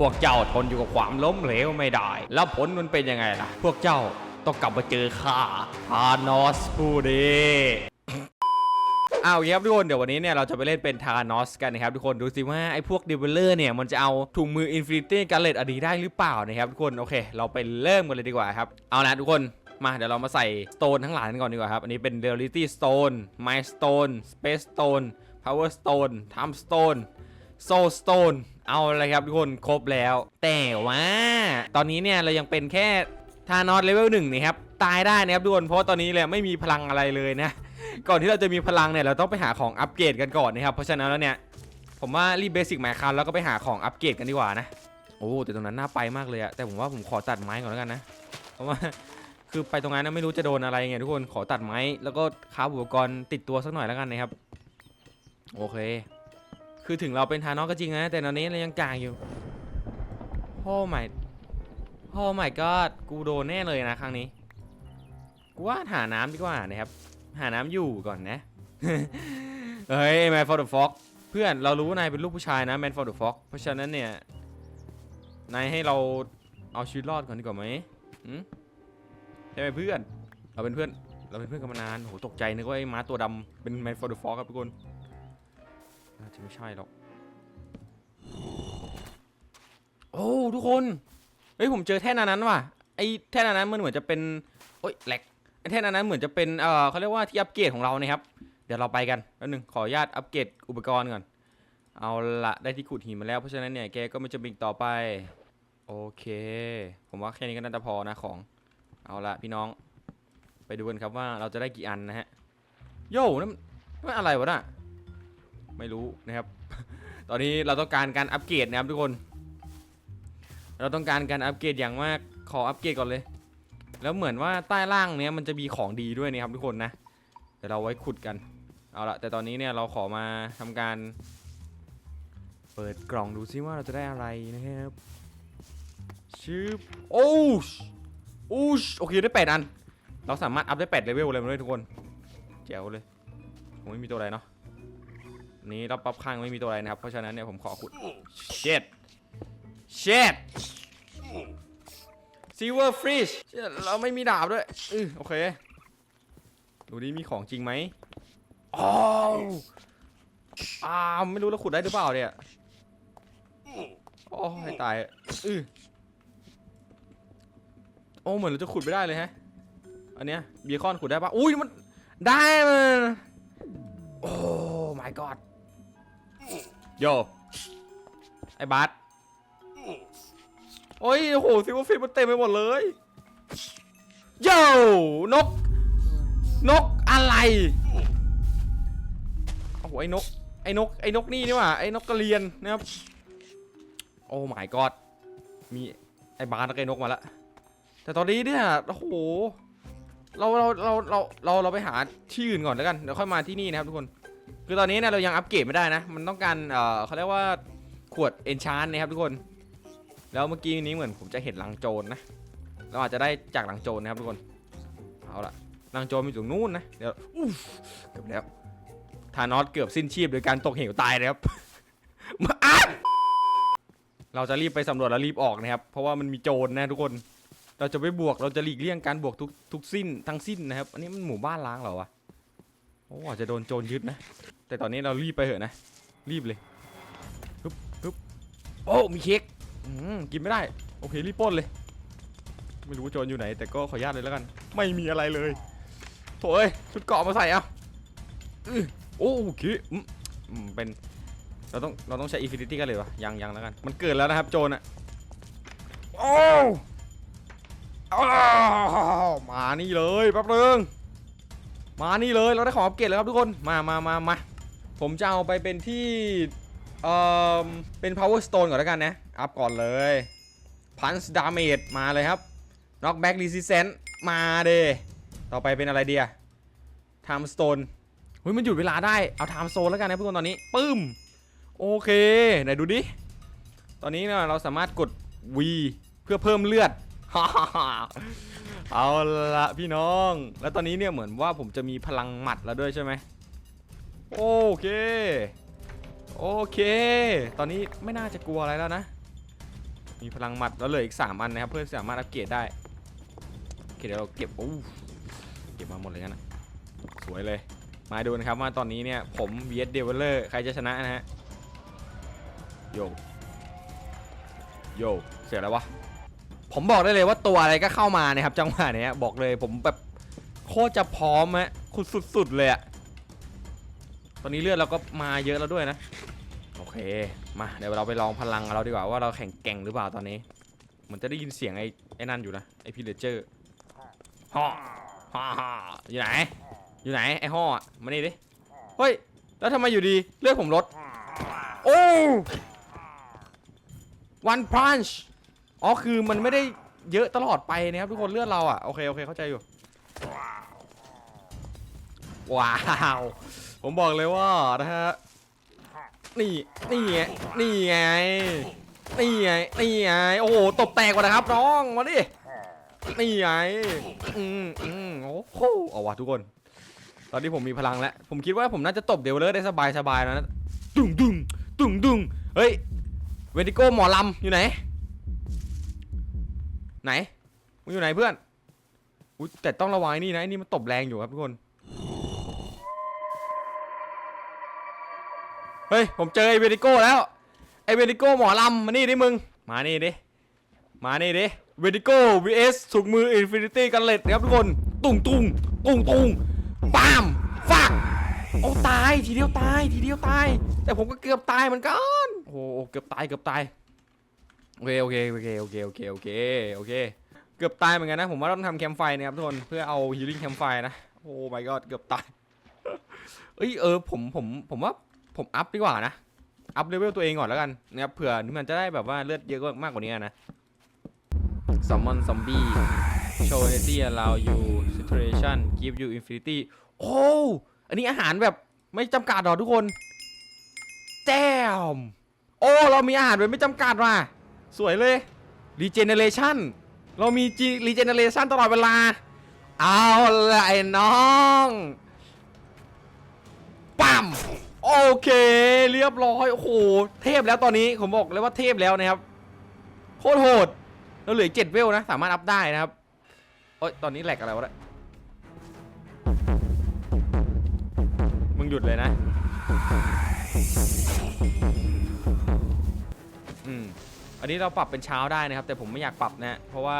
พวกเจ้าทนอยู่กับความล้มเหลวไม่ได้ แล้วผลมันเป็นยังไงล่ะ พวกเจ้าต้องกลับมาเจอข้าธานอสผู้ดีอ้าวครับทุกคนเดี๋ยววันนี้เนี่ยเราจะไปเล่นเป็นทานอสกันนะครับทุกคนดูสิว่าไอ้พวกเดิวลเลอร์เนี่ยมันจะเอาถุงมืออินฟินิตี้การเลตอดีได้หรือเปล่านะครับทุกคนโอเค เราไปเริ่มกันเลยดีกว่าครับ เอาละทุกคนมาเดี๋ยวเรามาใส่สโตนทั้งหลายกันก่อนดีกว่าครับ อันนี้เป็น Reality Stone Mind Stone Space Stone Power Stone Time Stone Soul Stone เอาเลยครับทุกคนครบแล้ว แต่ว่า ตอนนี้เนี่ยเรายังเป็นแค่ทานอสเลเวลหนึ่งนะครับตายได้นะครับทุกคนเพราะว่าตอนนี้เลยไม่มีพลังอะไรเลยนะ ก่อนที่เราจะมีพลังเนี่ยเราต้องไปหาของอัปเกรดกันก่อนนะครับเพราะฉะนั้นแล้วเนี่ยผมว่ารีบเบสิกหมายคันแล้วก็ไปหาของอัปเกรดกันดีกว่านะโอ้แต่ตรงนั้นน่าไปมากเลยอะแต่ผมว่าผมขอตัดไม้ก่อนแล้วกันนะเพราะว่าคือไปตรงนั้นนะไม่รู้จะโดนอะไรไงทุกคนขอตัดไม้แล้วก็ค้าอุปกรณ์ติดตัวสักหน่อยแล้วกันนะครับโอเค คือถึงเราเป็นทานอสก็จริงนะแต่ตอนนี้เรายังกลางอยู่โอ้ไม่โอ้ไม่ก็กูโดนแน่เลยนะครั้งนี้กูว่าหาน้ำดีกว่านะครับ หาน้ำอยู่ก่อนนะเฮ้ยแมนฟอร์ดฟ็อกเพื่อนเรารู้ว่านายเป็นลูกผู้ชายนะแมนฟอร์ดฟ็อกเพราะฉะนั้นเนี่ยนายให้เราเอาชีวิตรอดก่อนดีกว่าไหมอืมใช่ไหมเพื่อน เราเป็นเพื่อน เราเป็นเพื่อนกันมานานโหตกใจนึกว่าไอ้ม้าตัวดำเป็นแมนฟอร์ดฟ็อกครับทุกคน น่าจะไม่ใช่หรอก โอ้ทุกคน เฮ้ยผมเจอแท่นอันนั้นว่ะ ไอ้แท่นอันนั้นมันเหมือนจะเป็น โอ้ยแหลก ไอ้แท่นอันนั้นเหมือนจะเป็น เอ่อเขาเรียกว่าที่อัปเกรดของเรานะครับ เดี๋ยวเราไปกันแป๊บนึงขออนุญาตอัปเกรดอุปกรณ์ก่อน เอาละได้ที่ขุดหินมาแล้ว เพราะฉะนั้นเนี่ยแกก็ไม่จะบิกต่อไป โอเค ผมว่าแค่นี้ก็น่าจะพอนะของ เอาละพี่น้อง ไปดูกันครับว่าเราจะได้กี่อันนะฮะ โย่นั่นนั่นอะไรวะน่ะ ไม่รู้นะครับ ตอนนี้เราต้องการการอัปเกรดนะครับทุกคน เราต้องการการอัปเกรดอย่างมากขออัปเกรดก่อนเลย แล้วเหมือนว่าใต้ล่างเนี้ยมันจะมีของดีด้วยนะครับทุกคนนะเดี๋ยวเราไว้ขุดกันเอาละแต่ตอนนี้เนี่ยเราขอมาทำการ เปิดกล่องดูซิว่าเราจะได้อะไรนะครับชืบโอ้ชโอ้ชโอเคได้แปดอัน เราสามารถอัพได้แปดเลเวลเลยมาเลยทุกคน แจ๋วเลยผมไม่มีตัวอะไรเนาะ นนี้เราปรับข้างไม่มีตัวอะไรนะครับ เพราะฉะนั้นเนี่ยผมขอขุดเช็ดเช็ดซิเวอร์ฟริชเราไม่มีดาบด้วยอือโอเค ดูดิมีของจริงไหมอ้าวอ้าวไม่รู้เราขุดได้หรือเปล่าเนี่ยโอ้ให้ตายอือโอ้เหมือนเราจะขุดไม่ได้เลยฮะ อันเนี้ยเบียคอนขุดได้ปะอุ้ยมันได้มันโอ้ my god โยไอ้บัสโอ้ยโหซิลวฟิชมันเต็มไปหมดเลยโย่นก นกอะไรโอ้โหไอ้นกไอ้นกไอ้นกนี่นี่หว่าไอ้นกกระเรียนนะครับโอ้ my god มีไอ้บาร์นกไอ้นกมาละแต่ตอนนี้เนี่ยโอ้โหเราเราเราเราเราเราไปหาที่อื่นก่อนแล้วกันเดี๋ยวค่อยมาที่นี่นะครับทุกคน คือตอนนี้เนี่ยเรายังอัปเกรดไม่ได้นะ มันต้องการเอ่อเขาเรียกว่าขวดเอนชานนะครับทุกคน แล้วเมื่อกี้นี้เหมือนผมจะเห็นลังโจรนะเราอาจจะได้จากลังโจรนะครับทุกคน เอาละลังโจรมีอยู่นู่นนะ เดี๋ยวอุ๊ฟเกือบแล้ว ทานอสเกือบสิ้นชีพโดยการตกเหวตายเลยครับ มาอะเราจะรีบไปสำรวจแล้วรีบออกนะครับ เพราะว่ามันมีโจรนะทุกคน เราจะไม่บวก เราจะหลีกเลี่ยงการบวกทุกทุกสิ้นทั้งสิ้นนะครับ อันนี้มันหมู่บ้านล้างเหรอวะ โอ้อาจจะโดนโจรยึดนะ แต่ตอนนี้เรารีบไปเถอะนะ รีบเลยฮึบฮึบโอ้มีเค้กอืมกินไม่ได้ โอเครีบปล้นเลย ไม่รู้ว่าโจรอยู่ไหน แต่ก็ขออนุญาตเลยแล้วกัน ไม่มีอะไรเลยโถ่เอ้ยชุดเกราะมาใส่เอาอื้อโอ้โอเคอืมอืมเป็นเราต้องเราต้องใช้อินฟินิตี้กันเลยวะยังยังแล้วกัน มันเกิดแล้วนะครับโจรอะโอ้อ้าวมานี่เลยแป๊บนึง มานี่เลยเราได้ของอัปเกรดแล้วครับทุกคนมามามามาผมจะเอาไปเป็นที่เอ่อเป็น power stone ก่อนแล้วกันนะ อัพก่อนเลย punch damage มาเลยครับ knock back resistance มาเดต่อไปเป็นอะไรเดีย time stone เฮ้ยมันหยุดเวลาได้เอา time stone แล้วกันนะทุกคนตอนนี้ปึ้มโอเคไหนดูดิ ตอนนี้เนี่ยเราสามารถกด V เพื่อเพิ่มเลือด เอาละพี่น้อง แล้วตอนนี้เนี่ยเหมือนว่าผมจะมีพลังหมัดแล้วด้วยใช่ไหมโอเค โอเค ตอนนี้ไม่น่าจะกลัวอะไรแล้วนะ มีพลังหมัดแล้วเหลืออีก 3 อันนะครับ เพื่อสามารถอัปเกรดได้โอเคเดี๋ยวเราเก็บโอ้เก็บมาหมดเลยนะสวยเลย มาดูนะครับว่าตอนนี้เนี่ยผม vs d e v e l o r ใครจะชนะนะฮะโยโยเสียแล้ววะ ผมบอกได้เลยว่าตัวอะไรก็เข้ามานะครับ จังหวะเนี้ยบอกเลยผมแบบโคตรจะพร้อมฮะคุณสุดๆเลยอะตอนนี้เลือดเราก็มาเยอะแล้วด้วยนะ โอเค มาเดี๋ยวเราไปลองพลังเราดีกว่าว่าเราแข่งแก่งหรือเปล่าตอนนี้เหมันจะได้ยินเสียงไอ้ไอ้นั่นอยู่นะไอ้พีเลเจอร์ฮ่อฮ่าฮ่าอยู่ไหน อยู่ไหนไอ้ห่อมานี่ดิเฮ้ยแล้วทำไมอยู่ดีเลือดผมลดโอ้ one punch อ๋อคือมันไม่ได้เยอะตลอดไปนะครับทุกคนเลือดเราอะโอเคโอเคเข้าใจอยู่ว้าวผมบอกเลยว่านะฮะนี่นี่ไงนี่ไงนี่ไงนี่ไงโอ้โหตบแตกว่านะครับน้องมาดินี่ไงอืมอืมโอ้โหเอาวะทุกคน ตอนนี้ผมมีพลังแล้วผมคิดว่าผมน่าจะตบเดวเลอร์ได้สบายสบายนะดุ้งดุ้งดุ้งดุ้งเฮ้ยเวดิโก้หมอลำอยู่ไหน ไหนมึงอยู่ไหนเพื่อนอุ้ยแต่ต้องระวังไอ้นี่นะไอ้นี่มันตบแรงอยู่ครับทุกคนเฮ้ยผมเจอไอเวดิโก้แล้วไอเวดิโก้หมอลำมานี่ดิมึงมานี่ดิมานี่ดิเวดิโก้ vs สุกมืออินฟินิตี้กันเล็ดนะครับทุกคนตุ้งตุ้งตุ้งตุ้งปามฟักโอ้ตายทีเดียวตายทีเดียวตาย แต่ผมก็เกือบตายเหมือนกันโอ้โหเกือบตายเกือบตาย โอเคโอเคโอเคโอเคโอเคโอเคโอเค เกือบตายเหมือนกันนะผมว่าต้องทำแคมป์ไฟนะครับทุกคนเพื่อเอาฮีลิ่งแคมป์ไฟนะโอ้ my god เกือบตายเอ้ยเออผมผมผมว่าผมอัพดีกว่านะอัพเลเวลตัวเองก่อนแล้วกันนะครับเผื่อมันจะได้แบบว่าเลือดเยอะมากกว่านี้นะ Summon Zombie Show Energy Allow you Situation Give you Infinity โอ้อันนี้อาหารแบบไม่จำกัดหรอทุกคนแจมโอ้เรามีอาหารแบบไม่จำกัดว่ะ สวยเลย Regeneration เรามี G- Regeneration ตลอดเวลา เอาละไอ้น้องปั๊มโอเค เรียบร้อย โอ้โห เทพแล้วตอนนี้ ผมบอกเลยว่าเทพแล้วนะครับ โคตรโหดเราเหลือเจ็ดเวลนะ สามารถอัพได้นะครับโอ้ยตอนนี้แหลกอะไรวะเนี่ยมึงหยุดเลยนะ อืม อันนี้เราปรับเป็นเช้าได้นะครับ แต่ผมไม่อยากปรับนะ เพราะว่า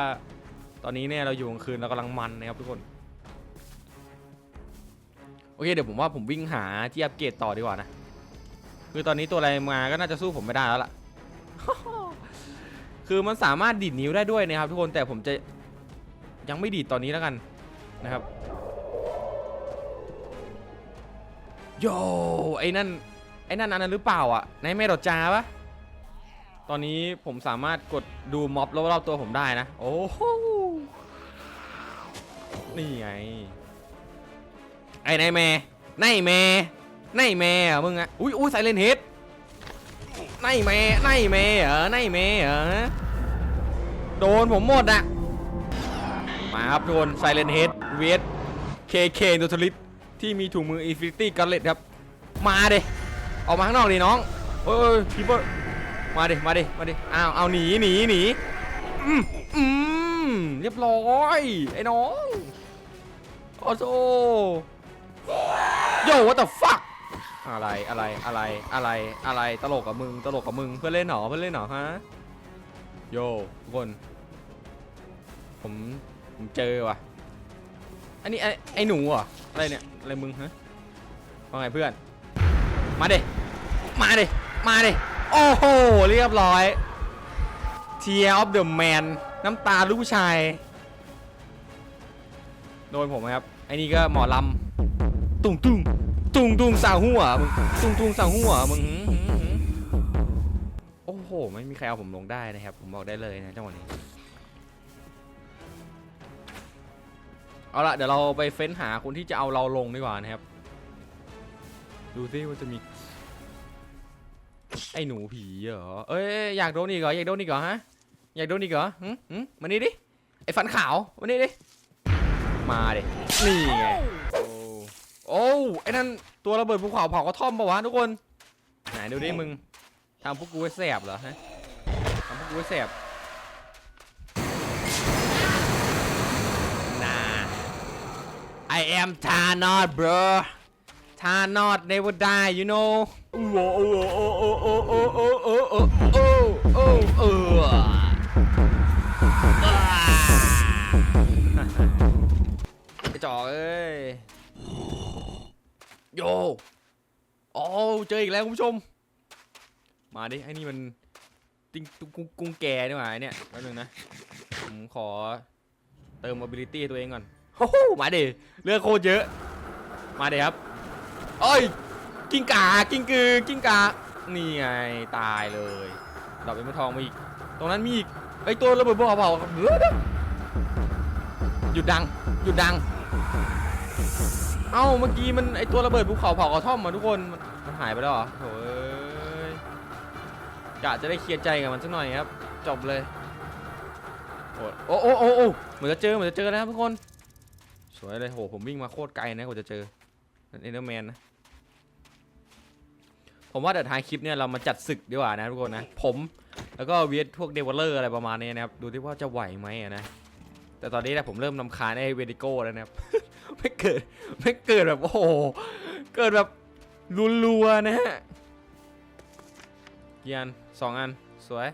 ตอนนี้เนี่ยเราอยู่กลางคืนเรากำลังมันนะครับทุกคน โอเคเดี๋ยวผมว่าผมวิ่งหาที่อัปเกรดต่อดีกว่านะ คือตอนนี้ตัวอะไรมาก็น่าจะสู้ผมไม่ได้แล้วล่ะ คือมันสามารถดีดนิ้วได้ด้วยนะครับ ทุกคนแต่ผมจะยังไม่ดีดตอนนี้แล้วกันนะครับโยไอ้นั่นไอ้นั่นอันนั้นหรือเปล่าอะในเมดอจาปะ ตอนนี้ผมสามารถกดดูม็อบรอบๆตัวผมได้นะ โอ้โหนี่ไง ไอ้นายแม่นายแม่นายแม่เหรอมึงอะอุ้ยอุ้ยไซเลนเฮดนายแม่นายแม่เหรอนายแม่เหรอโดนผมหมดอะมาครับโดนไซเลนเฮดเวสเคเคโนทลิตที่มีถุงมืออินฟินิตี้กันเลตครับ มาเดออกมาข้างนอกดิน้องเอ้ยพีเปอร์ มาดิ มาดิ มาดิ อ้าว เอาหนีหนีหนีอืมอืมเรียบร้อย ไอ้น้องโอ้โหโย่ what the fuck อะไรอะไรอะไรอะไรอะไรตลกกับมึงตลกกับมึงเพื่อนเล่นหรอเพื่อนเล่นหรอฮะโย่ทุกคน ผมผมเจอว่ะ อันนี้ไอ้ไอ้หนูเหรออะไรเนี่ยอะไรมึงฮะว่าไงเพื่อน มาเดิมาเดิมาเดิ โอ้โห เรียบร้อย Tear of the Man น้ำตาลูกผู้ชาย โดนผมไหมครับไอ้นี่ก็หมอลำตุ้งตุ้งตุ้งตุ้งสาวหัวมึงตุ้งตุ้งสาวหัวมึงหืมหืมหืมโอ้โห ไม่มีใครเอาผมลงได้นะครับ ผมบอกได้เลยนะจังหวะนี้ เอาละเดี๋ยวเราไปเฟ้นหาคนที่จะเอาเราลงดีกว่านะครับ ดูซิว่าจะมี ไอ้หนูผีเหรอ เอ้ยอยากโดนอีกเหรออยากโดนอีกเหรอฮะ อยากโดนอีกเหรอหืมหืมมานี่ดิ ไอ้ฟันขาวมานี่ดิ มาดิ นี่ไง โอ้โอ้ไอ้นั่นตัวระเบิดภูเขาเผากระท่อมปะวะทุกคน ไหนดูดิมึงทำพวกกูให้แสบเหรอฮะทำพวกกูให้แสบน่า I am Thanos bro Thanos never die you know โอ้โหโอ้โหโอ้โหโอ้โหโอ้โหโอ้โหโอ้โหโอ้โหโอ้โหกระจอกเอ้ยโยโอ้เจออีกแล้วคุณผู้ชม มาดิไอ้นี่มันติงกุ้งกุ้งแกนี่หว่าไอ้เนี่ยแป๊บนึงนะผมขอเติม ability ตัวเองก่อนโอ้โหมาดิเลือกโคตรเยอะ มาดิครับ เอ้ย กิ้งกากิ้งกือ กิ้งกานี่ไง ตายเลยดอกเป็นมะทองมาอีก ตรงนั้นมีอีกไอ้ตัวระเบิดภูเขาเผาหยุดดัง หยุดดัง เอ้า เมื่อกี้มันไอตัวระเบิดภูเขาเผากระท่อมมาทุกคน มันหายไปแล้วเหรอโถ่เอ้ยกะจะได้เคลียร์ใจกับมันสักหน่อยครับ จบเลย โอ้โอ้โอ้โอ้เหมือนจะเจอ เหมือนจะเจอแล้วครับทุกคน สวยเลย โห ผมวิ่งมาโคตรไกลนะกว่าจะเจอ เอเดอร์แมนนะผมว่าเดี๋ยวท้ายคลิปเนี่ยเรามาจัดศึกดีกว่านะทุกคนนะผมแล้วก็เวียดพวกเดเวลเลอร์อะไรประมาณนี้นะครับดูที่ว่าจะไหวไหมนะแต่ตอนนี้นะผมเริ่มนำคาญไอ้เวดิโก้แล้วนะครับไม่เกิดไม่เกิดแบบโอ้โหเกิดแบบรัวๆนะฮะกี่อันสองอันสวย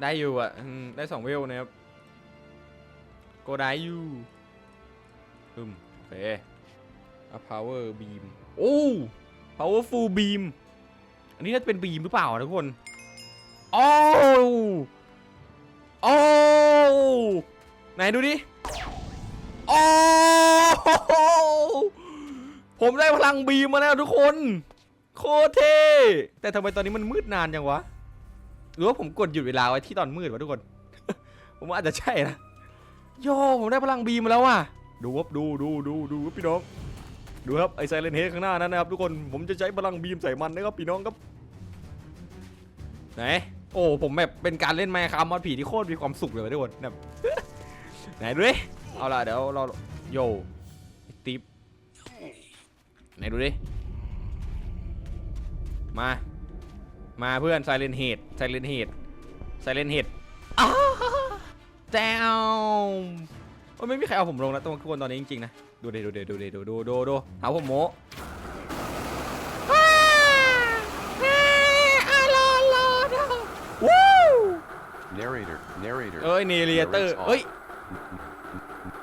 ได้อยู่อะได้สองเวลนะครับโกได้อยู่อืมโอเค อะ power beam โอ้ powerful beam อันนี้น่าจะเป็นบีมหรือเปล่าทุกคนโอ้โอ้ไหนดูดิโอ้ผมได้พลังบีมมาแล้วทุกคน โคตรเท่แต่ทำไมตอนนี้มันมืดนานจังวะ หรือว่าผมกดหยุดเวลาไว้ที่ตอนมืดวะทุกคน ผมว่าอาจจะใช่นะ โย ผมได้พลังบีมมาแล้วว่ะ ดูครับดูดูดูดูครับพี่น้อง ดูครับไอไซเลนเฮดข้างหน้านั้นนะครับทุกคนผมจะใช้พลังบีมใส่มันนะครับพี่น้องครับไหนโอ้ผมแบบเป็นการเล่นไมค์คามอดผีที่โคตรมีความสุขเลยทุกคนแบบไหนดูดิเอาล่ะเดี๋ยวเราโยติปไหนดูดิมามาเพื่อนไซเลนเฮดไซเลนเฮดไซเลนเฮดแจว โอ้ยไม่มีใครเอาผมลงแล้วตัวทุกคนตอนนี้จริงๆนะ ดูดิดูดิดูดิดูดูดูดูหาผมโมวู้ Narrator, narrator. เอ้ยเนเรียเตอร์ narrates all. เอ้ย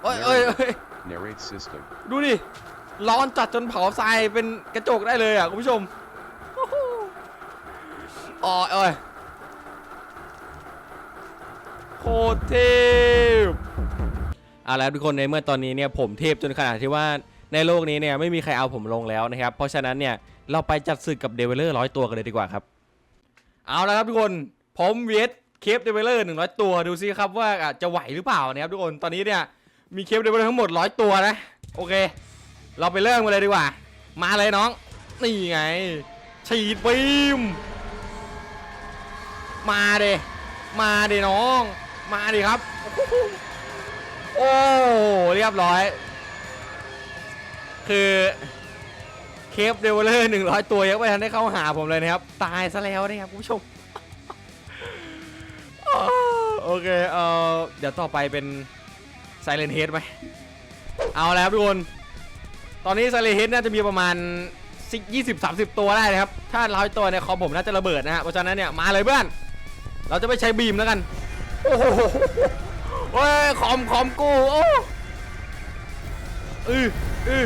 เอ้ยเอ้ยเอ้ย Narrate system. ดูดิ ร้อนจัดจนเผาทรายเป็นกระจกได้เลยอะคุณผู้ชมโอ้โหอ๋อเอ้ยโคตรเทพ เอาละทุกคนในเมื่อตอนนี้เนี่ยผมเทพจนขนาดที่ว่าในโลกนี้เนี่ยไม่มีใครเอาผมลงแล้วนะครับ เพราะฉะนั้นเนี่ยเราไปจัดศึกกับเดเวลเลอร์ร้อยตัวกันเลยดีกว่าครับ เอาละครับทุกคนผมเวทเคปเดเวลเลอร์หนึ่งร้อยตัวดูซิครับว่าจะไหวหรือเปล่านะครับทุกคนตอนนี้เนี่ยมีเคปเดเวลเลอร์ทั้งหมดร้อยตัวนะโอเค เราไปเริ่มกันเลยดีกว่า มาเลยน้อง นี่ไง ฉีดบีมมาเดมาเดน้อง มาดิครับ โอ้เรียบร้อย คือเคปเดเวลเลอร์หนึ่งร้อยตัวยังไม่ทันได้เข้าหาผมเลยนะครับ ตายซะแล้วนะครับคุณผู้ชมโอเคเออเดี๋ยวต่อไปเป็นไซเลนเฮดไหมเอาแล้วทุกคน ตอนนี้ไซเลนเฮดน่าจะมีประมาณ20 30ตัวได้นะครับ ถ้าร้อยตัวเนี่ยคอมผมน่าจะระเบิดนะฮะเพราะฉะนั้นเนี่ยมาเลยเพื่อน เราจะไม่ใช้บีมแล้วกัน โอ้โห โอ้ยคอมคอมกูโอ้อืออือ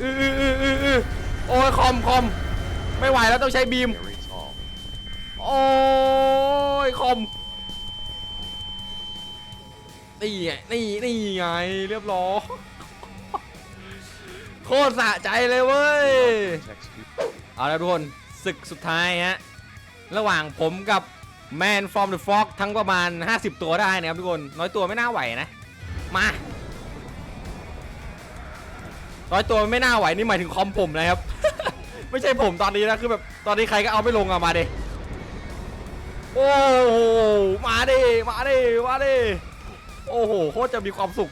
อืออืออืออืออือโอ้ยคอมคอมไม่ไหวแล้วต้องใช้บีม Narrates all. โอ้ยคอมนี่ไงนี่นี่ไงเรียบร้อยโคตรสะใจเลยเว้ย Text to เอาละทุกคนศึกสุดท้ายฮะ ระหว่างผมกับ Man from the Fog ทั้งประมาณ 50 ตัวได้นะครับทุกคน น้อยตัวไม่น่าไหวนะ มาร้อยตัวไม่น่าไหวนี่หมายถึงคอมผมนะครับ ไม่ใช่ผมตอนนี้นะคือแบบตอนนี้ใครก็เอาไม่ลงอะมาเดโอ้โหมาดิมาดิมาดิโอ้โหโคตรจะมีความสุข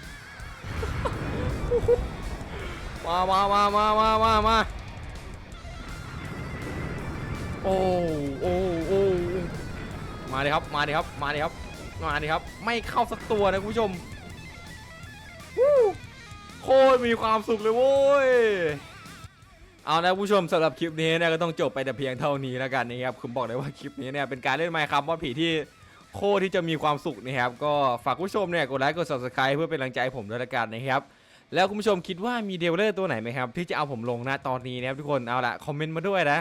มามามามามามามาโอ้โอ้โดิครับ มาดิครับ มาดิครับ มาดิครับ ไม่เข้าสักตัวนะคุณผู้ชมวู้โคตรมีความสุขเลยโว้ย เอานะผู้ชมสำหรับคลิปนี้เนี่ยก็ต้องจบไปแต่เพียงเท่านี้แล้วกันนะครับผมบอกเลยว่าคลิปนี้เนี่ยเป็นการเล่นไมค์ครับว่าผีที่โคตรที่จะมีความสุขนะครับ ก็ฝากผู้ชมเนี่ยกดไลค์กด subscribe เพื่อเป็นกำลังใจให้ผมด้วยละกันนะครับ แล้วคุณผู้ชมคิดว่ามีเดลเลอร์ตัวไหนไหมครับ ที่จะเอาผมลงนะตอนนี้นะครับทุกคนเอาละคอมเมนต์มาด้วยนะ